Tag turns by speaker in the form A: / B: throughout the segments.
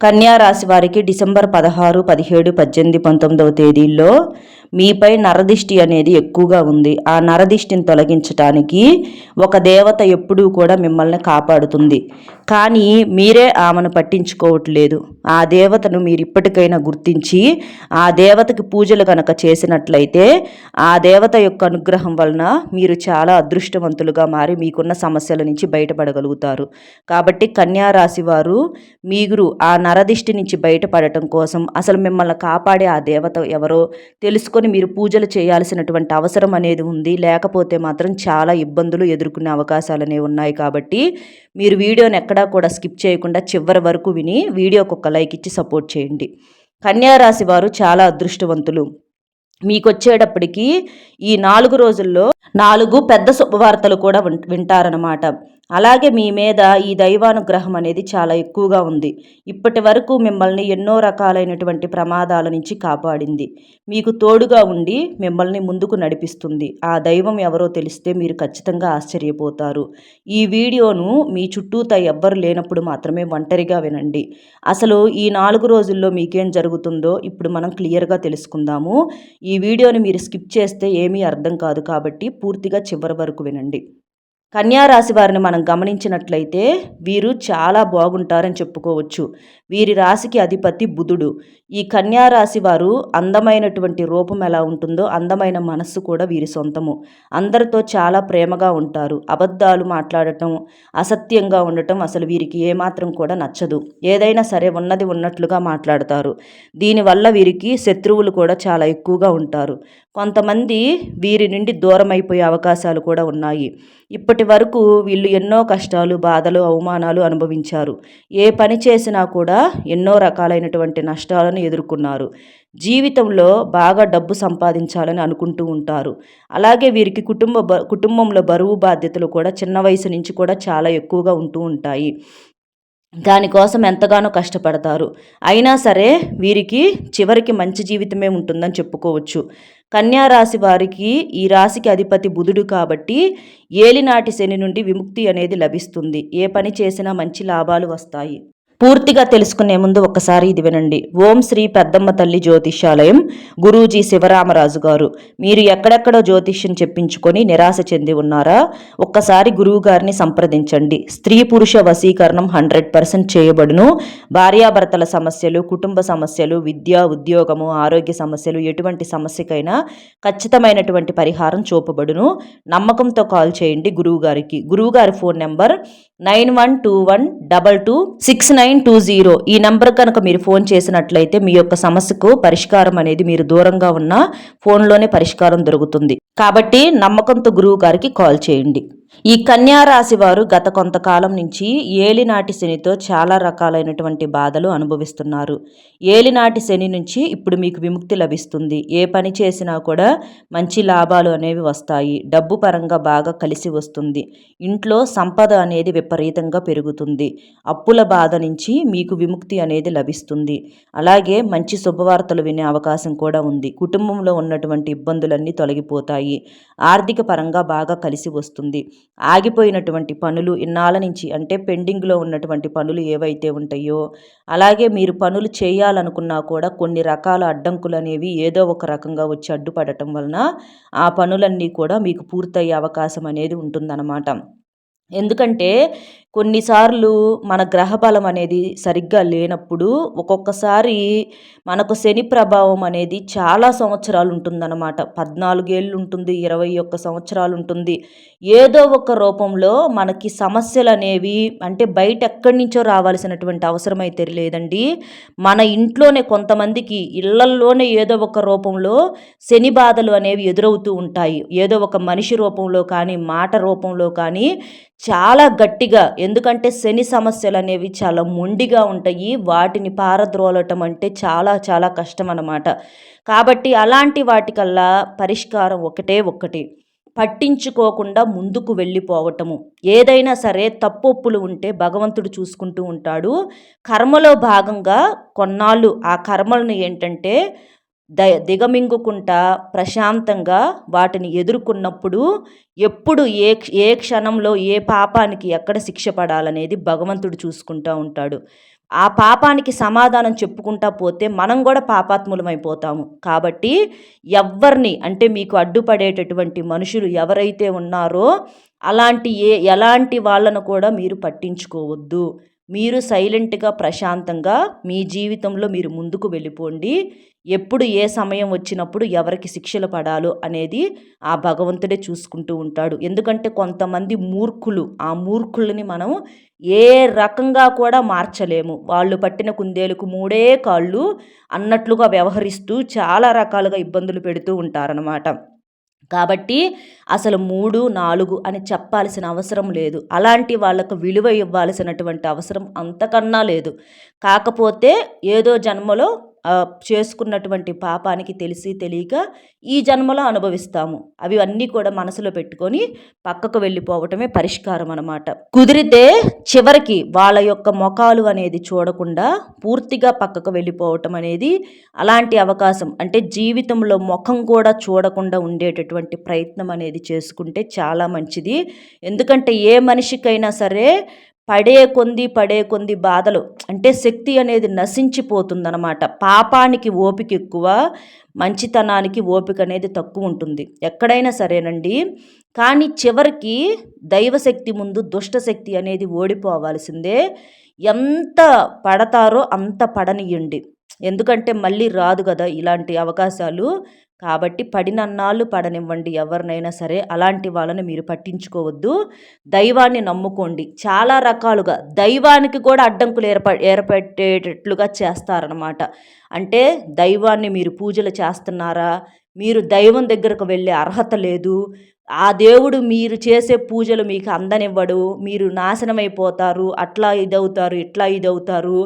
A: కన్యా రాశి వారికి డిసెంబర్ పదహారు పదిహేడు పద్దెనిమిది పంతొమ్మిదవ తేదీల్లో మీపై నరదిష్టి అనేది ఎక్కువగా ఉంది. ఆ నరదిష్టిని తొలగించటానికి ఒక దేవత ఎప్పుడూ కూడా మిమ్మల్ని కాపాడుతుంది. కానీ మీరే ఆమెను పట్టించుకోవట్లేదు. ఆ దేవతను మీరు ఇప్పటికైనా గుర్తించి ఆ దేవతకి పూజలు కనుక చేసినట్లయితే ఆ దేవత యొక్క అనుగ్రహం వలన మీరు చాలా అదృష్టవంతులుగా మారి మీకున్న సమస్యల నుంచి బయటపడగలుగుతారు. కాబట్టి కన్యా రాశి వారు మీరు ఆ నరదిష్టి నుంచి బయటపడటం కోసం అసలు మిమ్మల్ని కాపాడే ఆ దేవత ఎవరో తెలుసుకొని మీరు పూజలు చేయాల్సినటువంటి అవసరం అనేది ఉంది. లేకపోతే మాత్రం చాలా ఇబ్బందులు ఎదుర్కొనే అవకాశాలు అనేవి ఉన్నాయి కాబట్టి మీరు వీడియోని ఎక్కడా కూడా స్కిప్ చేయకుండా చివరి వరకు విని వీడియోకి ఒక లైక్ ఇచ్చి సపోర్ట్ చేయండి. కన్యారాశి వారు చాలా అదృష్టవంతులు. మీకు వచ్చేటప్పటికి ఈ నాలుగు రోజుల్లో నాలుగు పెద్ద శుభవార్తలు కూడా వింటారనమాట అలాగే మీ మీద ఈ దైవానుగ్రహం అనేది చాలా ఎక్కువగా ఉంది. ఇప్పటి వరకు మిమ్మల్ని ఎన్నో రకాలైనటువంటి ప్రమాదాల నుంచి కాపాడింది. మీకు తోడుగా ఉండి మిమ్మల్ని ముందుకు నడిపిస్తుంది. ఆ దైవం ఎవరో తెలిస్తే మీరు ఖచ్చితంగా ఆశ్చర్యపోతారు. ఈ వీడియోను మీ చుట్టూత ఎవ్వరు లేనప్పుడు మాత్రమే ఒంటరిగా వినండి. అసలు ఈ నాలుగు రోజుల్లో మీకేం జరుగుతుందో ఇప్పుడు మనం క్లియర్గా తెలుసుకుందాము. ఈ వీడియోని మీరు స్కిప్ చేస్తే ఏమీ అర్థం కాదు కాబట్టి పూర్తిగా చివరి వరకు వినండి. కన్యారాశి వారిని మనం గమనించినట్లయితే వీరు చాలా బాగుంటారని చెప్పుకోవచ్చు. వీరి రాశికి అధిపతి బుధుడు. ఈ కన్యారాశి వారు అందమైనటువంటి రూపం ఎలా ఉంటుందో అందమైన మనస్సు కూడా వీరి సొంతము. అందరితో చాలా ప్రేమగా ఉంటారు. అబద్ధాలు మాట్లాడటం అసత్యంగా ఉండటం అసలు వీరికి ఏమాత్రం కూడా నచ్చదు. ఏదైనా సరే ఉన్నది ఉన్నట్లుగా మాట్లాడతారు. దీనివల్ల వీరికి శత్రువులు కూడా చాలా ఎక్కువగా ఉంటారు. కొంతమంది వీరి నుండి దూరం అయిపోయే అవకాశాలు కూడా ఉన్నాయి. ఇప్పటి వరకు వీళ్ళు ఎన్నో కష్టాలు బాధలు అవమానాలు అనుభవించారు. ఏ పని చేసినా కూడా ఎన్నో రకాలైనటువంటి నష్టాలను ఎదుర్కొన్నారు. జీవితంలో బాగా డబ్బు సంపాదించాలని అనుకుంటూ ఉంటారు. అలాగే వీరికి కుటుంబ కుటుంబంలో బరువు బాధ్యతలు కూడా చిన్న వయసు నుంచి కూడా చాలా ఎక్కువగా ఉంటూ ఉంటాయి. దానికోసం ఎంతగానో కష్టపడతారు. అయినా సరే వీరికి చివరికి మంచి జీవితమే ఉంటుందని చెప్పుకోవచ్చు. కన్యారాశి వారికి ఈ రాశికి అధిపతి బుధుడు కాబట్టి ఏలినాటి శని నుండి విముక్తి అనేది లభిస్తుంది. ఏ పని చేసినా మంచి లాభాలు వస్తాయి. పూర్తిగా తెలుసుకునే ముందు ఒకసారి ఇది వినండి. ఓం శ్రీ పెద్దమ్మ తల్లి జ్యోతిష్యాలయం గురూజీ శివరామరాజు గారు. మీరు ఎక్కడెక్కడో జ్యోతిష్యం చెప్పించుకొని నిరాశ చెంది ఉన్నారా? ఒక్కసారి గురువు గారిని సంప్రదించండి. స్త్రీ పురుష వశీకరణం హండ్రెడ్ పర్సెంట్ చేయబడును. భార్యాభర్తల సమస్యలు కుటుంబ సమస్యలు విద్య ఉద్యోగము ఆరోగ్య సమస్యలు ఎటువంటి సమస్యకైనా ఖచ్చితమైనటువంటి పరిహారం చూపబడును. నమ్మకంతో కాల్ చేయండి గురువు గారికి. Phone number nine one two one double two six nine two zero ఈ నంబర్ కనుక మీరు ఫోన్ చేసినట్లయితే మీ యొక్క సమస్యకు పరిష్కారం అనేది మీరు దూరంగా ఉన్న ఫోన్లోనే పరిష్కారం దొరుకుతుంది. కాబట్టి నమ్మకంతో గురువు గారికి కాల్ చేయండి. ఈ కన్యారాశి వారు గత కొంతకాలం నుంచి ఏలినాటి శనితో చాలా రకాలైనటువంటి బాధలు అనుభవిస్తున్నారు. ఏలినాటి శని నుంచి ఇప్పుడు మీకు విముక్తి లభిస్తుంది. ఏ పని చేసినా కూడా మంచి లాభాలు అనేవి వస్తాయి. డబ్బు పరంగా బాగా కలిసి వస్తుంది. ఇంట్లో సంపద అనేది విపరీతంగా పెరుగుతుంది. అప్పుల బాధ నుంచి మీకు విముక్తి అనేది లభిస్తుంది. అలాగే మంచి శుభవార్తలు వినే అవకాశం కూడా ఉంది. కుటుంబంలో ఉన్నటువంటి ఇబ్బందులన్నీ తొలగిపోతాయి. ఆర్థిక పరంగా బాగా కలిసి వస్తుంది. ఆగిపోయినటువంటి పనులు ఇన్నాళ్ళ నుంచి అంటే పెండింగ్లో ఉన్నటువంటి పనులు ఏవైతే ఉంటాయో అలాగే మీరు పనులు చేయాలనుకున్నా కూడా కొన్ని రకాల అడ్డంకులు అనేవి ఏదో ఒక రకంగా వచ్చి అడ్డుపడటం వలన ఆ పనులన్నీ కూడా మీకు పూర్తయ్యే అవకాశం అనేది ఉంటుందన్నమాట. ఎందుకంటే కొన్నిసార్లు మన గ్రహ బలం అనేది సరిగ్గా లేనప్పుడు ఒక్కొక్కసారి మనకు శని ప్రభావం అనేది చాలా సంవత్సరాలు ఉంటుందన్నమాట. పద్నాలుగేళ్ళు ఉంటుంది ఇరవై ఒక్క సంవత్సరాలు ఉంటుంది. ఏదో ఒక రూపంలో మనకి సమస్యలు అనేవి అంటే బయట ఎక్కడి నుంచో రావాల్సినటువంటి అవసరం అయితే లేదండి. మన ఇంట్లోనే కొంతమందికి ఇళ్ళల్లోనే ఏదో ఒక రూపంలో శని బాధలు అనేవి ఎదురవుతూ ఉంటాయి. ఏదో ఒక మనిషి రూపంలో కానీ మాట రూపంలో కానీ చాలా గట్టిగా ఎందుకంటే శని సమస్యలు అనేవి చాలా మొండిగా ఉంటాయి. వాటిని పారద్రోలటం అంటే చాలా చాలా కష్టం అన్నమాట కాబట్టి అలాంటి వాటికల్లా పరిష్కారం ఒకటే ఒక్కటి. పట్టించుకోకుండా ముందుకు వెళ్ళిపోవటము. ఏదైనా సరే తప్పొప్పులు ఉంటే భగవంతుడు చూసుకుంటూ ఉంటాడు. కర్మలో భాగంగా కొన్నాళ్ళు ఆ కర్మలను ఏంటంటే ద దిగమింగుకుంటా ప్రశాంతంగా వాటిని ఎదుర్కొన్నప్పుడు ఎప్పుడు ఏ ఏ క్షణంలో ఏ పాపానికి ఎక్కడ శిక్ష పడాలనేది భగవంతుడు చూసుకుంటూ ఉంటాడు. ఆ పాపానికి సమాధానం చెప్పుకుంటా పోతే మనం కూడా పాపాత్ములమైపోతాము. కాబట్టి ఎవరిని అంటే మీకు అడ్డుపడేటటువంటి మనుషులు ఎవరైతే ఉన్నారో అలాంటి ఏ ఎలాంటి వాళ్ళను కూడా మీరు పట్టించుకోవద్దు. మీరు సైలెంట్గా ప్రశాంతంగా మీ జీవితంలో మీరు ముందుకు వెళ్ళిపోండి. ఎప్పుడు ఏ సమయం వచ్చినప్పుడు ఎవరికి శిక్షలు పడాలో అనేది ఆ భగవంతుడే చూసుకుంటూ ఉంటాడు. ఎందుకంటే కొంతమంది మూర్ఖులు ఆ మూర్ఖులని మనం ఏ రకంగా కూడా మార్చలేము. వాళ్ళు పట్టిన కుందేలకు మూడే కాళ్ళు అన్నట్లుగా వ్యవహరిస్తూ చాలా రకాలుగా ఇబ్బందులు పెడుతూ ఉంటారనమాట కాబట్టి అసలు మూడు నాలుగు అని చెప్పాల్సిన అవసరం లేదు. అలాంటి వాళ్ళకు విలువ ఇవ్వాల్సినటువంటి అవసరం అంతకన్నా లేదు. కాకపోతే ఏదో జన్మలో చేసుకున్నటువంటి పాపానికి తెలిసి తెలియక ఈ జన్మలో అనుభవిస్తాము. అవి అన్నీ కూడా మనసులో పెట్టుకొని పక్కకు వెళ్ళిపోవటమే పరిష్కారం అనమాట కుదిరితే చివరికి వాళ్ళ యొక్క మొఖాలు అనేది చూడకుండా పూర్తిగా పక్కకు వెళ్ళిపోవటం అనేది అలాంటి అవకాశం. అంటే జీవితంలో ముఖం కూడా చూడకుండా ఉండేటటువంటి ప్రయత్నం అనేది చేసుకుంటే చాలా మంచిది. ఎందుకంటే ఏ మనిషికైనా సరే పడే కొంది పడే కొంది బాధలు. అంటే శక్తి అనేది నశించిపోతుందనమాట పాపానికి ఓపిక ఎక్కువ మంచితనానికి ఓపిక అనేది తక్కువ ఉంటుంది. ఎక్కడైనా సరేనండి. కానీ చివరికి దైవశక్తి ముందు దుష్టశక్తి అనేది ఓడిపోవాల్సిందే. ఎంత పడతారో అంత పడనియండి. ఎందుకంటే మళ్ళీ రాదు కదా ఇలాంటి అవకాశాలు. కాబట్టి పడినన్నాళ్ళు పడనివ్వండి ఎవరినైనా సరే. అలాంటి వాళ్ళని మీరు పట్టించుకోవద్దు. దైవాన్ని నమ్ముకోండి. చాలా రకాలుగా దైవానికి కూడా అడ్డంకులు ఏర్ప ఏర్పట్టేటట్లుగా చేస్తారనమాట అంటే దైవాన్ని మీరు పూజలు చేస్తున్నారా? మీరు దైవం దగ్గరకు వెళ్ళే అర్హత లేదు. ఆ దేవుడు మీరు చేసే పూజలు మీకు అందనివ్వడు. మీరు నాశనమైపోతారు. అట్లా ఇదవుతారు ఇట్లా ఇదవుతారు.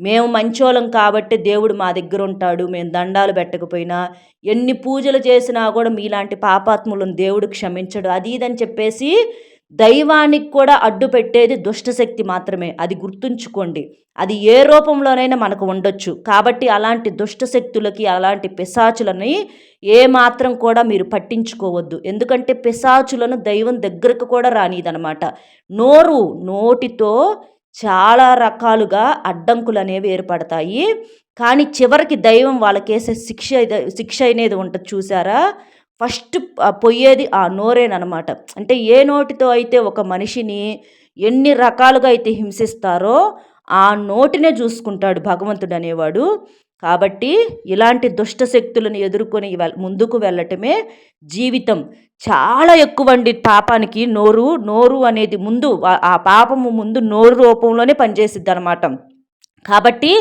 A: మేము మంచోళం కాబట్టి దేవుడు మా దగ్గర ఉంటాడు మేము దండాలు పెట్టకపోయినా ఎన్ని పూజలు చేసినా కూడా మీలాంటి పాపాత్ములను దేవుడు క్షమించడు. అది ఇదని చెప్పేసి దైవానికి కూడా అడ్డు పెట్టేది దుష్టశక్తి మాత్రమే. అది గుర్తుంచుకోండి. అది ఏ రూపంలోనైనా మనకు ఉండొచ్చు. కాబట్టి అలాంటి దుష్టశక్తులకి అలాంటి పిశాచులని ఏ మాత్రం కూడా మీరు పట్టించుకోవద్దు. ఎందుకంటే పిశాచులను దైవం దగ్గరకు కూడా రానిదనమాట. నోరు నోటితో చాలా రకాలుగా అడ్డంకులు అనేవి ఏర్పడతాయి. కానీ చివరికి దైవం వాళ్ళకేసే శిక్ష శిక్ష అనేది ఉంటుంది చూసారా? ఫస్ట్ పోయేది ఆ నోరేనమాట అంటే ఏ నోటితో అయితే ఒక మనిషిని ఎన్ని రకాలుగా అయితే హింసిస్తారో ఆ నోటినే చూసుకుంటాడు భగవంతుడు అనేవాడు. కాబట్టి ఇలాంటి దుష్ట శక్తులను ఎదుర్కొని ముందుకు వెళ్ళటమే జీవితం. చాలా ఎక్కువ అండి పాపానికి నోరు. నోరు అనేది ముందు ఆ పాపము ముందు నోరు రూపంలోనే పనిచేసిద్ది అనమాట కాబట్టి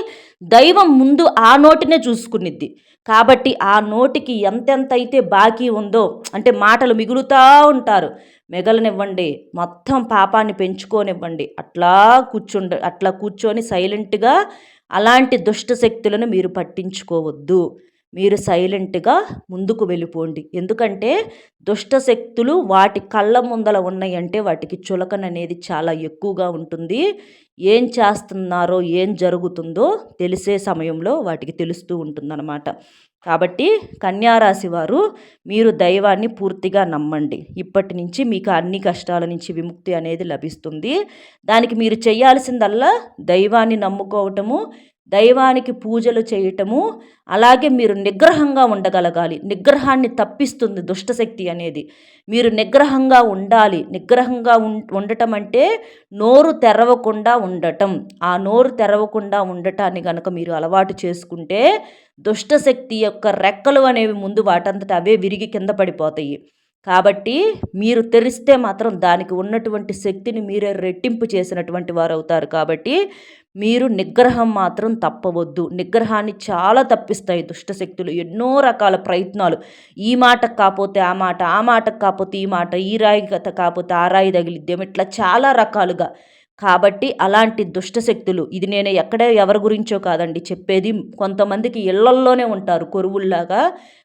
A: దైవం ముందు ఆ నోటినే చూసుకునిద్ది. కాబట్టి ఆ నోటికి ఎంతెంత అయితే బాకీ ఉందో అంటే మాటలు మిగులుతూ ఉంటారు. మిగలనివ్వండి. మొత్తం పాపాన్ని పెంచుకోనివ్వండి. అట్లా కూర్చుండ అట్లా కూర్చొని సైలెంట్గా అలాంటి దుష్ట శక్తులను మీరు పట్టించుకోవద్దు. మీరు సైలెంట్గా ముందుకు వెళ్ళిపోండి. ఎందుకంటే దుష్ట శక్తులు వాటి కళ్ళ ముందల ఉన్నాయంటే వాటికి చులకన అనేది చాలా ఎక్కువగా ఉంటుంది. ఏం చేస్తున్నారో ఏం జరుగుతుందో తెలిసే సమయంలో వాటికి తెలుస్తూ ఉంటుందన్నమాట. కాబట్టి కన్యారాశి వారు మీరు దైవాన్ని పూర్తిగా నమ్మండి. ఇప్పటి నుంచి మీకు అన్ని కష్టాల నుంచి విముక్తి అనేది లభిస్తుంది. దానికి మీరు చేయాల్సిందల్లా దైవాన్ని నమ్ముకోవటము దైవానికి పూజలు చేయటము అలాగే మీరు నిగ్రహంగా ఉండగలగాలి. నిగ్రహాన్ని తప్పిస్తుంది దుష్టశక్తి అనేది. మీరు నిగ్రహంగా ఉండాలి. నిగ్రహంగా ఉండటం అంటే నోరు తెరవకుండా ఉండటం. ఆ నోరు తెరవకుండా ఉండటాన్ని కనుక మీరు అలవాటు చేసుకుంటే దుష్టశక్తి యొక్క రెక్కలు అనేవి ముందు వాటంతట అవే విరిగి కింద పడిపోతాయి. కాబట్టి మీరు తెరిస్తే మాత్రం దానికి ఉన్నటువంటి శక్తిని మీరే రెట్టింపు చేసినటువంటి వారు అవుతారు కాబట్టి మీరు నిగ్రహం మాత్రం తప్పవద్దు. నిగ్రహాన్ని చాలా తప్పిస్తాయి దుష్టశక్తులు ఎన్నో రకాల ప్రయత్నాలు. ఈ మాటకు కాకపోతే ఆ మాట ఆ మాటకు కాకపోతే ఈ మాట ఈ రాయి కథ కాకపోతే ఆ రాయి తగిలిద్దాం. ఇట్లా చాలా రకాలుగా. కాబట్టి అలాంటి దుష్టశక్తులు ఇది నేను ఎక్కడే ఎవరి గురించో కాదండి చెప్పేది కొంతమందికి ఇళ్ళల్లోనే ఉంటారు కొరువుల్లాగా.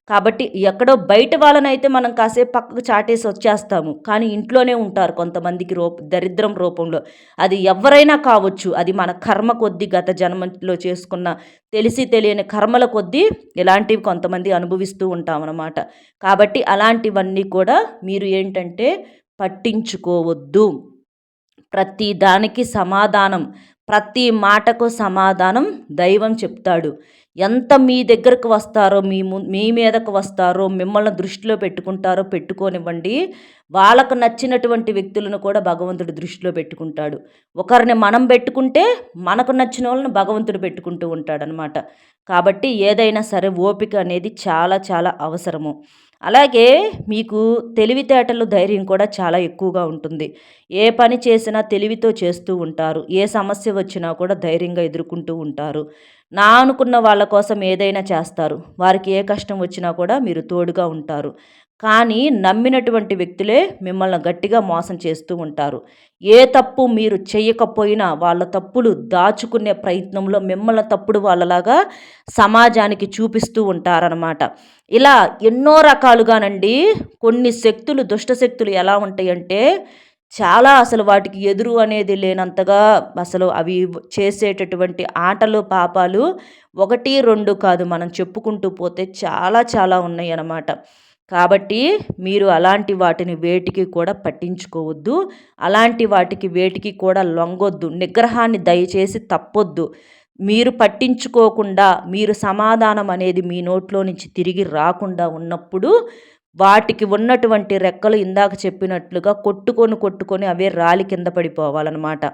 A: కాబట్టి ఎక్కడో బయట వాళ్ళనైతే మనం కాసేపు పక్కకు చాటేసి వచ్చేస్తాము. కానీ ఇంట్లోనే ఉంటారు కొంతమందికి రూప దరిద్రం రూపంలో. అది ఎవరైనా కావచ్చు అది మన కర్మ కొద్దీ గత జన్మలో చేసుకున్న తెలిసి తెలియని కర్మల కొద్దీ ఇలాంటివి కొంతమంది అనుభవిస్తూ ఉంటాం అన్నమాట కాబట్టి అలాంటివన్నీ కూడా మీరు ఏంటంటే పట్టించుకోవద్దు. ప్రతి దానికి సమాధానం ప్రతి మాటకు సమాధానం దైవం చెప్తాడు. ఎంత మీ దగ్గరకు వస్తారో మీ మీ మీదకు వస్తారో మిమ్మల్ని దృష్టిలో పెట్టుకుంటారో పెట్టుకోనివ్వండి. వాళ్ళకు నచ్చినటువంటి వ్యక్తులను కూడా భగవంతుడు దృష్టిలో పెట్టుకుంటాడు. ఒకరిని మనం పెట్టుకుంటే మనకు నచ్చిన వాళ్ళని భగవంతుడు పెట్టుకుంటూ ఉంటాడనమాట కాబట్టి ఏదైనా సరే ఓపిక అనేది చాలా చాలా అవసరము. అలాగే మీకు తెలివితేటలు ధైర్యం కూడా చాలా ఎక్కువగా ఉంటుంది. ఏ పని చేసినా తెలివితో చేస్తూ ఉంటారు. ఏ సమస్య వచ్చినా కూడా ధైర్యంగా ఎదుర్కొంటూ ఉంటారు. నా అనుకున్న వాళ్ళ కోసం ఏదైనా చేస్తారు. వారికి ఏ కష్టం వచ్చినా కూడా మీరు తోడుగా ఉంటారు. కానీ నమ్మినటువంటి వ్యక్తులే మిమ్మల్ని గట్టిగా మోసం చేస్తూ ఉంటారు. ఏ తప్పు మీరు చేయకపోయినా వాళ్ళ తప్పులు దాచుకునే ప్రయత్నంలో మిమ్మల్ని తప్పుడు వాళ్ళలాగా సమాజానికి చూపిస్తూ ఉంటారనమాట ఇలా ఎన్నో రకాలుగానండి కొన్ని శక్తులు దుష్ట శక్తులు ఎలా ఉంటాయంటే చాలా అసలు వాటికి ఎదురు అనేది లేనంతగా అసలు అవి చేసేటటువంటి ఆటలు పాపాలు ఒకటి రెండు కాదు మనం చెప్పుకుంటూ పోతే చాలా చాలా ఉన్నాయి అన్నమాట కాబట్టి మీరు అలాంటి వాటిని వేటికి కూడా పట్టించుకోవద్దు. అలాంటి వాటికి వేటికి కూడా లొంగొద్దు. నిగ్రహాన్ని దయచేసి తప్పొద్దు. మీరు పట్టించుకోకుండా మీరు సమాధానం అనేది మీ నోట్లో నుంచి తిరిగి రాకుండా ఉన్నప్పుడు వాటికి ఉన్నటువంటి రెక్కలు ఇందాక చెప్పినట్లుగా కొట్టుకొని కొట్టుకొని అవే రాలి కింద పడిపోవాలన్నమాట.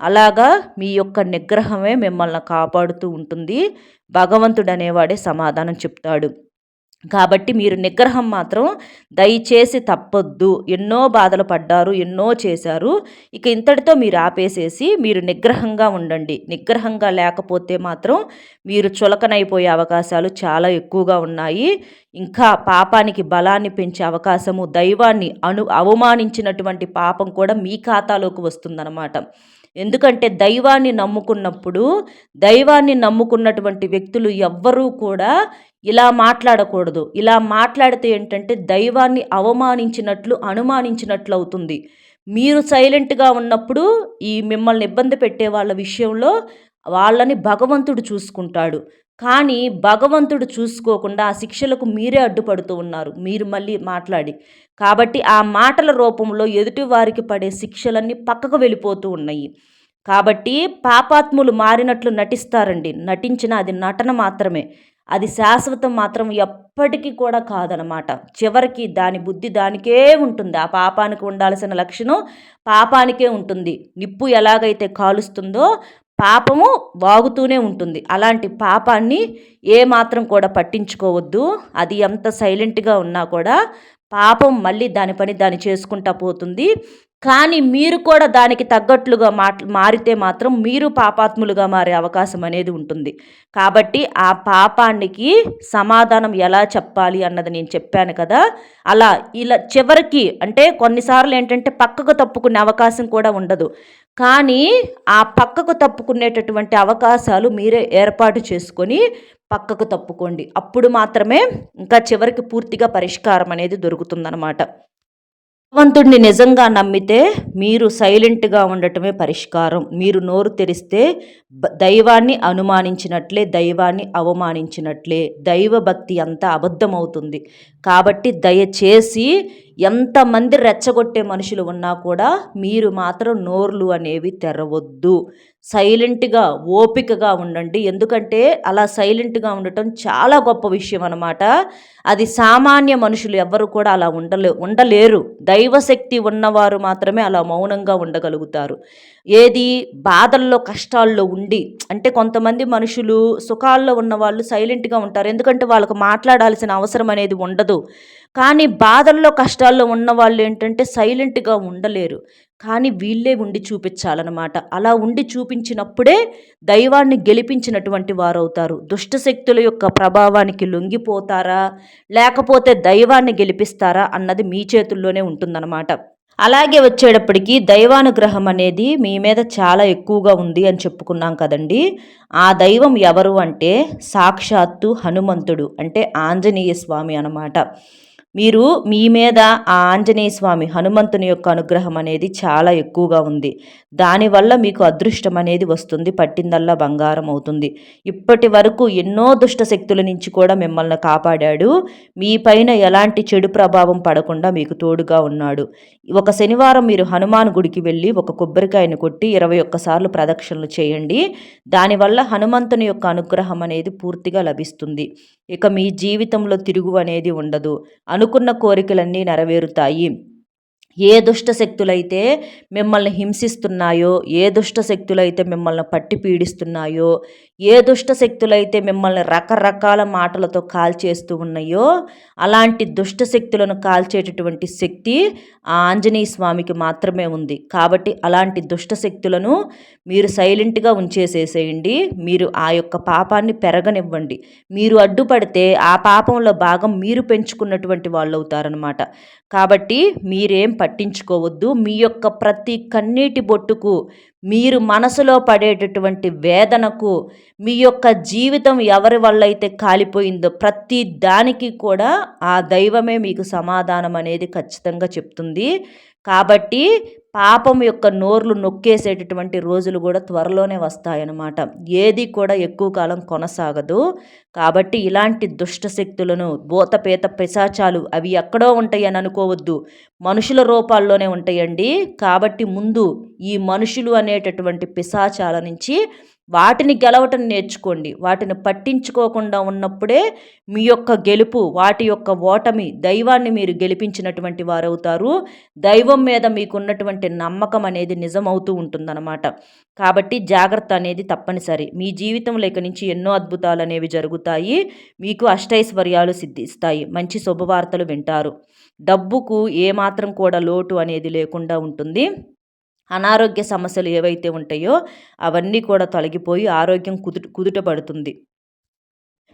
A: అలాగా మీ యొక్క నిగ్రహమే మిమ్మల్ని కాపాడుతూ ఉంటుంది. భగవంతుడు అనేవాడే సమాధానం చెప్తాడు. కాబట్టి మీరు నిగ్రహం మాత్రం దయచేసి తప్పొద్దు. ఎన్నో బాధలు పడ్డారు ఎన్నో చేశారు. ఇక ఇంతటితో మీరు ఆపేసేసి మీరు నిగ్రహంగా ఉండండి. నిగ్రహంగా లేకపోతే మాత్రం మీరు చులకనైపోయే అవకాశాలు చాలా ఎక్కువగా ఉన్నాయి. ఇంకా పాపానికి బలాన్ని పెంచే అవకాశము దైవాన్ని అను అవమానించినటువంటి పాపం కూడా మీ ఖాతాలోకి వస్తుందన్నమాట. ఎందుకంటే దైవాన్ని నమ్ముకున్నప్పుడు దైవాన్ని నమ్ముకున్నటువంటి వ్యక్తులు ఎవ్వరూ కూడా ఇలా మాట్లాడకూడదు. ఇలా మాట్లాడితే ఏంటంటే దైవాన్ని అవమానించినట్లు అనుమానించినట్లు అవుతుంది మీరు సైలెంట్గా ఉన్నప్పుడు ఈ మిమ్మల్ని ఇబ్బంది పెట్టే వాళ్ళ విషయంలో వాళ్ళని భగవంతుడు చూసుకుంటాడు. కానీ భగవంతుడు చూసుకోకుండా ఆ శిక్షలకు మీరే అడ్డుపడుతూ ఉన్నారు. మీరు మళ్ళీ మాట్లాడి. కాబట్టి ఆ మాటల రూపంలో ఎదుటి వారికి పడే శిక్షలన్నీ పక్కకు వెళ్ళిపోతూ ఉన్నాయి. కాబట్టి పాపాత్ములు మారినట్లు నటిస్తారండి. నటించిన అది నటన మాత్రమే. అది శాశ్వతం మాత్రం ఎప్పటికీ కూడా కాదనమాట చివరికి దాని బుద్ధి దానికే ఉంటుంది. ఆ పాపానికి ఉండాల్సిన లక్షణం పాపానికే ఉంటుంది. నిప్పు ఎలాగైతే కాలుస్తుందో పాపము వాగుతూనే ఉంటుంది. అలాంటి పాపాన్ని ఏ మాత్రం కూడా పట్టించుకోవద్దు. అది ఎంత సైలెంట్గా ఉన్నా కూడా పాపం మళ్ళీ దాని పని దాన్ని చేసుకుంటా పోతుంది. కానీ మీరు కూడా దానికి తగ్గట్లుగా మారితే మాత్రం మీరు పాపాత్ములుగా మారే అవకాశం అనేది ఉంటుంది. కాబట్టి ఆ పాపానికి సమాధానం ఎలా చెప్పాలి అన్నది నేను చెప్పాను కదా అలా ఇలా చివరికి అంటే కొన్నిసార్లు ఏంటంటే పక్కకు తప్పుకునే అవకాశం కూడా ఉండదు. కానీ ఆ పక్కకు తప్పుకునేటటువంటి అవకాశాలు మీరే ఏర్పాటు చేసుకొని పక్కకు తప్పుకోండి. అప్పుడు మాత్రమే ఇంకా చివరికి పూర్తిగా పరిష్కారం అనేది దొరుకుతుందన్నమాట. భగవంతుడిని నిజంగా నమ్మితే మీరు సైలెంట్గా ఉండటమే పరిష్కారం. మీరు నోరు తెరిస్తే దైవాన్ని అనుమానించినట్లే దైవాన్ని అవమానించినట్లే దైవభక్తి అంతా అబద్ధమవుతుంది. కాబట్టి దయచేసి ఎంతమంది రెచ్చగొట్టే మనుషులు ఉన్నా కూడా మీరు మాత్రం నోర్లు అనేవి తెరవద్దు. సైలెంట్గా ఓపికగా ఉండండి. ఎందుకంటే అలా సైలెంట్గా ఉండటం చాలా గొప్ప విషయం అనమాట అది సామాన్య మనుషులు ఎవ్వరు కూడా అలా ఉండలే ఉండలేరు. దైవశక్తి ఉన్నవారు మాత్రమే అలా మౌనంగా ఉండగలుగుతారు. ఏది బాధల్లో కష్టాల్లో ఉండి అంటే కొంతమంది మనుషులు సుఖాల్లో ఉన్న వాళ్ళు సైలెంట్గా ఉంటారు. ఎందుకంటే వాళ్ళకు మాట్లాడాల్సిన అవసరం అనేది ఉండదు. కానీ బాధల్లో కష్టాల్లో ఉన్న వాళ్ళు ఏంటంటే సైలెంట్గా ఉండలేరు. కానీ వీళ్ళే ఉండి చూపించాలన్నమాట. అలా ఉండి చూపించినప్పుడే దైవాన్ని గెలిపించినటువంటి వారు అవుతారు దుష్టశక్తుల యొక్క ప్రభావానికి లొంగిపోతారా? లేకపోతే దైవాన్ని గెలిపిస్తారా అన్నది మీ చేతుల్లోనే ఉంటుందన్నమాట. అలాగే వచ్చేటప్పటికి దైవానుగ్రహం అనేది మీ మీద చాలా ఎక్కువగా ఉంది అని చెప్పుకున్నాం కదండి. ఆ దైవం ఎవరు అంటే సాక్షాత్తు హనుమంతుడు అంటే ఆంజనేయ స్వామి అనమాట మీరు మీ మీద ఆ ఆంజనేయ స్వామి హనుమంతుని యొక్క అనుగ్రహం అనేది చాలా ఎక్కువగా ఉంది. దానివల్ల మీకు అదృష్టం అనేది వస్తుంది పట్టిందల్లా బంగారం అవుతుంది. ఇప్పటి వరకు ఎన్నో దుష్ట శక్తుల నుంచి కూడా మిమ్మల్ని కాపాడాడు. మీ పైన ఎలాంటి చెడు ప్రభావం పడకుండా మీకు తోడుగా ఉన్నాడు. ఒక శనివారం మీరు హనుమాన్ గుడికి వెళ్ళి ఒక కొబ్బరికాయను కొట్టి ఇరవై ఒక్కసార్లు ప్రదక్షిణలు చేయండి. దానివల్ల హనుమంతుని యొక్క అనుగ్రహం అనేది పూర్తిగా లభిస్తుంది. ఇక మీ జీవితంలో తిరుగు అనేది ఉండదు. అను అనుకున్న కోరికలన్నీ నెరవేరుతాయి. ఏ దుష్ట శక్తులైతే మిమ్మల్ని హింసిస్తున్నాయో ఏ దుష్ట శక్తులైతే మిమ్మల్ని పట్టి పీడిస్తున్నాయో ఏ దుష్ట శక్తులైతే మిమ్మల్ని రకరకాల మాటలతో కాల్చేస్తూ ఉన్నాయో అలాంటి దుష్ట శక్తులను కాల్చేటటువంటి శక్తి ఆ ఆంజనేయ స్వామికి మాత్రమే ఉంది. కాబట్టి అలాంటి దుష్ట శక్తులను మీరు సైలెంట్గా ఉంచేసేసేయండి. మీరు ఆ యొక్క పాపాన్ని పెరగనివ్వండి. మీరు అడ్డుపడితే ఆ పాపంలో భాగం మీరు పెంచుకున్నటువంటి వాళ్ళు అవుతారనమాట కాబట్టి మీరేం పట్టించుకోవద్దు. మీ యొక్క ప్రతి కన్నీటి బొట్టుకు మీరు మనసులో పడేటటువంటి వేదనకు మీ యొక్క జీవితం ఎవరి వల్ల అయితే కాలిపోయిందో ప్రతి దానికి కూడా ఆ దైవమే మీకు సమాధానం అనేది ఖచ్చితంగా చెప్తుంది. కాబట్టి పాపం యొక్క నోర్లు నొక్కేసేటటువంటి రోజులు కూడా త్వరలోనే వస్తాయన్నమాట. ఏది కూడా ఎక్కువ కాలం కొనసాగదు. కాబట్టి ఇలాంటి దుష్ట శక్తులను భూతపేత పిశాచాలు అవి ఎక్కడో ఉంటాయి అని అనుకోవద్దు. మనుషుల రూపాల్లోనే ఉంటాయండి. కాబట్టి ముందు ఈ మనుషులు అనేటటువంటి పిశాచాల నుంచి వాటిని గెలవటం నేర్చుకోండి. వాటిని పట్టించుకోకుండా ఉన్నప్పుడే మీ యొక్క గెలుపు వాటి యొక్క ఓటమి దైవాన్ని మీరు గెలిపించినటువంటి వారవుతారు. దైవం మీద మీకున్నటువంటి నమ్మకం అనేది నిజమవుతూ ఉంటుందన్నమాట. కాబట్టి జాగ్రత్త అనేది తప్పనిసరి. మీ జీవితంలో ఇక నుంచి ఎన్నో అద్భుతాలు అనేవి జరుగుతాయి. మీకు అష్టైశ్వర్యాలు సిద్ధిస్తాయి. మంచి శుభవార్తలు వింటారు. డబ్బుకు ఏమాత్రం కూడా లోటు అనేది లేకుండా ఉంటుంది. అనారోగ్య సమస్యలు ఏవైతే ఉంటాయో అవన్నీ కూడా తొలగిపోయి ఆరోగ్యం కుదుట కుదుటపడుతుంది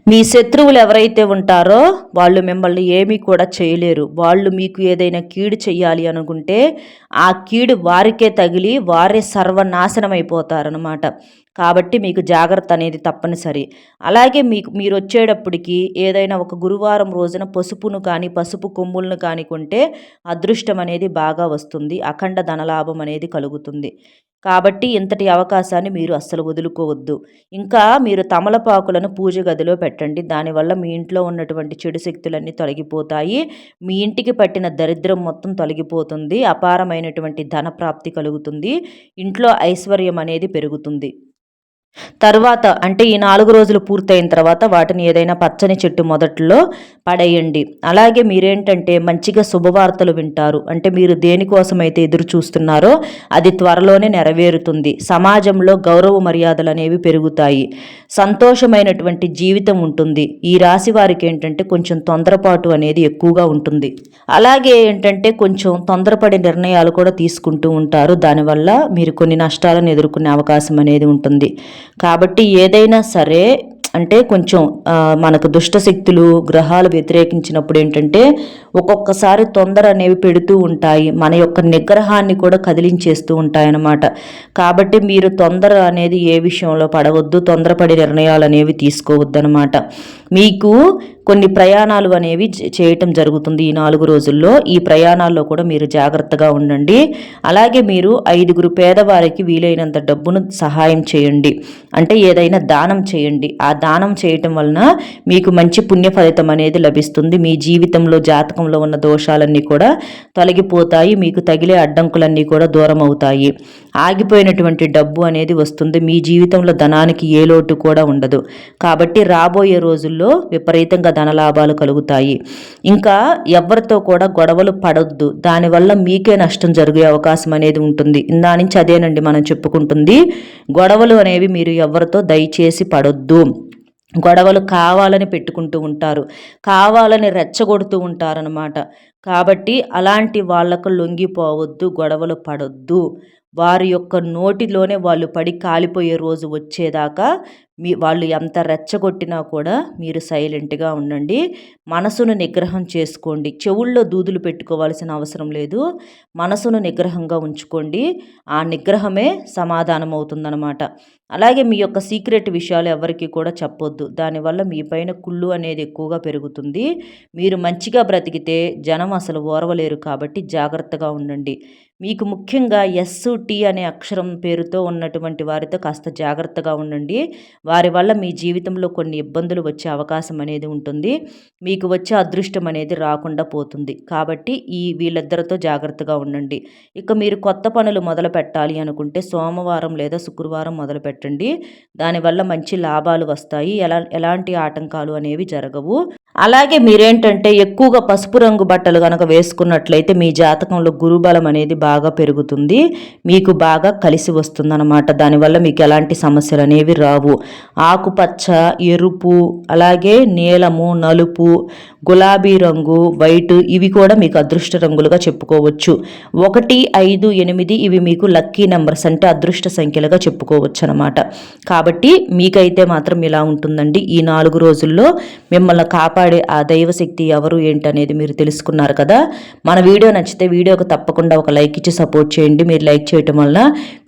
A: మీ శత్రువులు ఎవరైతే ఉంటారో వాళ్ళు మిమ్మల్ని ఏమీ కూడా చేయలేరు. వాళ్ళు మీకు ఏదైనా కీడు చెయ్యాలి అనుకుంటే ఆ కీడు వారికే తగిలి వారే సర్వనాశనమైపోతారనమాట కాబట్టి మీకు జాగ్రత్త అనేది తప్పనిసరి. అలాగే మీకు మీరు వచ్చేటప్పటికి ఏదైనా ఒక గురువారం రోజున పసుపును కానీ పసుపు కొమ్ములను కానీ కొంటే అదృష్టం అనేది బాగా వస్తుంది. అఖండ ధనలాభం అనేది కలుగుతుంది. కాబట్టి ఇంతటి అవకాశాన్ని మీరు అస్సలు వదులుకోవద్దు. ఇంకా మీరు తమలపాకులను పూజ గదిలో పెట్టండి. దానివల్ల మీ ఇంట్లో ఉన్నటువంటి చెడు శక్తులన్నీ తొలగిపోతాయి. మీ ఇంటికి పట్టిన దరిద్రం మొత్తం తొలగిపోతుంది. అపారమైన ధన ప్రాప్తి కలుగుతుంది. ఇంట్లో ఐశ్వర్యం అనేది పెరుగుతుంది. తర్వాత అంటే ఈ నాలుగు రోజులు పూర్తయిన తర్వాత వాటిని ఏదైనా పచ్చని చెట్టు మొదట్లో పడేయండి. అలాగే మీరేంటంటే మంచిగా శుభవార్తలు వింటారు. అంటే మీరు దేనికోసమైతే ఎదురు చూస్తున్నారో అది త్వరలోనే నెరవేరుతుంది. సమాజంలో గౌరవ మర్యాదలు అనేవి పెరుగుతాయి. సంతోషమైనటువంటి జీవితం ఉంటుంది. ఈ రాశి వారికి ఏంటంటే కొంచెం తొందరపాటు అనేది ఎక్కువగా ఉంటుంది. అలాగే ఏంటంటే కొంచెం తొందరపడి నిర్ణయాలు కూడా తీసుకుంటూ ఉంటారు. దానివల్ల మీరు కొన్ని నష్టాలను ఎదుర్కొనే అవకాశం అనేది ఉంటుంది. కాబట్టి ఏదైనా సరే అంటే కొంచెం మనకు దుష్టశక్తులు గ్రహాలు వ్యతిరేకించినప్పుడు ఏంటంటే ఒక్కొక్కసారి తొందర అనేవి పెడుతూ ఉంటాయి. మన యొక్క నిగ్రహాన్ని కూడా కదిలించేస్తూ ఉంటాయన్నమాట. కాబట్టి మీరు తొందర అనేది ఏ విషయంలో పడవద్దు తొందరపడి నిర్ణయాలు అనేవి తీసుకోవద్దు అనమాట మీకు కొన్ని ప్రయాణాలు అనేవి చేయటం జరుగుతుంది ఈ నాలుగు రోజుల్లో. ఈ ప్రయాణాల్లో కూడా మీరు జాగ్రత్తగా ఉండండి. అలాగే మీరు ఐదుగురు పేదవారికి వీలైనంత డబ్బును సహాయం చేయండి. అంటే ఏదైనా దానం చేయండి. ఆ దానం చేయటం వలన మీకు మంచి పుణ్య ఫలితం అనేది లభిస్తుంది. మీ జీవితంలో జాతకంలో ఉన్న దోషాలన్నీ కూడా తొలగిపోతాయి. మీకు తగిలే అడ్డంకులన్నీ కూడా దూరం అవుతాయి. ఆగిపోయినటువంటి డబ్బు అనేది వస్తుంది. మీ జీవితంలో ధనానికి ఏ లోటు కూడా ఉండదు. కాబట్టి రాబోయే రోజుల్లో విపరీతంగా ధనలాభాలు కలుగుతాయి. ఇంకా ఎవరితో కూడా గొడవలు పడొద్దు. దానివల్ల మీకే నష్టం జరిగే అవకాశం అనేది ఉంటుంది. ఇందా నుంచి అదేనండి మనం చెప్పుకుంటుంది. గొడవలు అనేవి మీరు ఎవరితో దయచేసి పడొద్దు. గొడవలు కావాలని పెట్టుకుంటూ ఉంటారు. కావాలని రెచ్చగొడుతూ ఉంటారనమాట కాబట్టి అలాంటి వాళ్ళకు లొంగిపోవద్దు గొడవలు పడొద్దు. వారి యొక్క నోటిలోనే వాళ్ళు పడి కాలిపోయే రోజు వచ్చేదాకా మీ వాళ్ళు ఎంత రెచ్చగొట్టినా కూడా మీరు సైలెంట్గా ఉండండి. మనసును నిగ్రహం చేసుకోండి. చెవుల్లో దూదులు పెట్టుకోవాల్సిన అవసరం లేదు. మనసును నిగ్రహంగా ఉంచుకోండి. ఆ నిగ్రహమే సమాధానం అవుతుందన్నమాట అలాగే మీ యొక్క సీక్రెట్ విషయాలు ఎవరికి కూడా చెప్పొద్దు. దానివల్ల మీ పైన కుళ్ళు అనేది ఎక్కువగా పెరుగుతుంది. మీరు మంచిగా బ్రతికితే జనం అసలు ఓరవలేరు కాబట్టి జాగ్రత్తగా ఉండండి. మీకు ముఖ్యంగా ఎస్ టీ అనే అక్షరం పేరుతో ఉన్నటువంటి వారితో కాస్త జాగ్రత్తగా ఉండండి. వారి వల్ల మీ జీవితంలో కొన్ని ఇబ్బందులు వచ్చే అవకాశం అనేది ఉంటుంది. మీకు వచ్చే అదృష్టం అనేది రాకుండా పోతుంది. కాబట్టి ఈ వీళ్ళిద్దరితో జాగ్రత్తగా ఉండండి. ఇక మీరు కొత్త పనులు మొదలు పెట్టాలి అనుకుంటే సోమవారం లేదా శుక్రవారం మొదలు పెట్టండి. దానివల్ల మంచి లాభాలు వస్తాయి. ఎలా ఎలాంటి ఆటంకాలు అనేవి జరగవు. అలాగే మీరేంటంటే ఎక్కువగా పసుపు రంగు బట్టలు కనుక వేసుకున్నట్లయితే మీ జాతకంలో గురుబలం అనేది బాగా పెరుగుతుంది. మీకు బాగా కలిసి వస్తుందన్నమాట. దానివల్ల మీకు ఎలాంటి సమస్యలు అనేవి రావు. ఆకుపచ్చ ఎరుపు అలాగే నీలము నలుపు గులాబీ రంగు వైట్ ఇవి కూడా మీకు అదృష్ట రంగులుగా చెప్పుకోవచ్చు. ఒకటి ఐదు ఎనిమిది ఇవి మీకు లక్కీ నెంబర్స్ అంటే అదృష్ట సంఖ్యలుగా చెప్పుకోవచ్చు అనమాట కాబట్టి మీకైతే మాత్రం ఇలా ఉంటుందండి. ఈ నాలుగు రోజుల్లో మిమ్మల్ని కాపాడే ఆ దైవశక్తి ఎవరు ఏంటనేది మీరు తెలుసుకున్నారు కదా. మన వీడియో నచ్చితే వీడియోకి తప్పకుండా ఒక లైక్ ఇచ్చి సపోర్ట్ చేయండి. మీరు లైక్ చేయటం వల్ల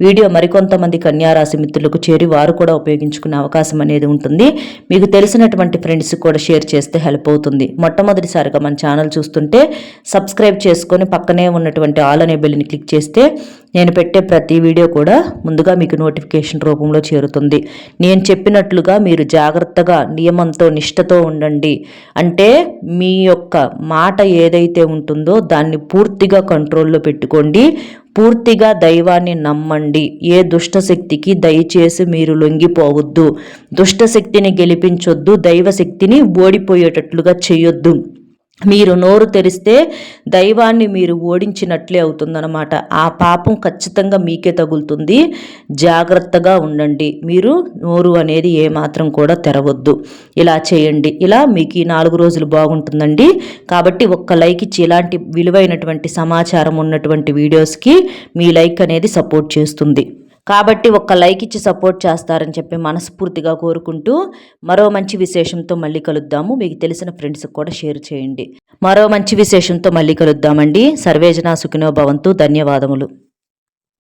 A: వీడియో మరికొంతమంది కన్యారాశి మిత్రులకు చేరి వారు కూడా చేసుకునే అవకాశం అనేది ఉంటుంది. మీకు తెలిసినటువంటి ఫ్రెండ్స్కి కూడా షేర్ చేస్తే హెల్ప్ అవుతుంది. మొట్టమొదటిసారిగా మన ఛానల్ చూస్తుంటే సబ్స్క్రైబ్ చేసుకొని పక్కనే ఉన్నటువంటి ఆల్ అనే బెల్ని క్లిక్ చేస్తే నేను పెట్టే ప్రతి వీడియో కూడా ముందుగా మీకు నోటిఫికేషన్ రూపంలో చేరుతుంది. నేను చెప్పినట్లుగా మీరు జాగ్రత్తగా నియమంతో నిష్టతో ఉండండి. అంటే మీ యొక్క మాట ఏదైతే ఉంటుందో దాన్ని పూర్తిగా కంట్రోల్లో పెట్టుకోండి. పూర్తిగా దైవాన్ని నమ్మండి. ఏ దుష్టశక్తికి దయచేసి మీరు లొంగిపోవద్దు. దుష్టశక్తిని గెలిపించొద్దు. దైవశక్తిని ఓడిపోయేటట్లుగా చేయొద్దు. మీరు నోరు తెరిస్తే దైవాన్ని మీరు ఓడించినట్లే అవుతుందన్నమాట. ఆ పాపం ఖచ్చితంగా మీకే తగులుతుంది. జాగ్రత్తగా ఉండండి. మీరు నోరు అనేది ఏమాత్రం కూడా తెరవద్దు. ఇలా చేయండి. ఇలా మీకు ఈ నాలుగు రోజులు బాగుంటుందండి. కాబట్టి ఒక్క లైక్ ఇచ్చి ఇలాంటి విలువైనటువంటి సమాచారం ఉన్నటువంటి వీడియోస్కి మీ లైక్ అనేది సపోర్ట్ చేస్తుంది. కాబట్టి ఒక్క లైక్ ఇచ్చి సపోర్ట్ చేస్తారని చెప్పి మనస్ఫూర్తిగా కోరుకుంటూ మరో మంచి విశేషంతో మళ్ళీ కలుద్దాము. మీకు తెలిసిన ఫ్రెండ్స్కి కూడా షేర్ చేయండి. మరో మంచి విశేషంతో మళ్ళీ కలుద్దామండి. సర్వేజన సుఖినో భవంతు. ధన్యవాదములు.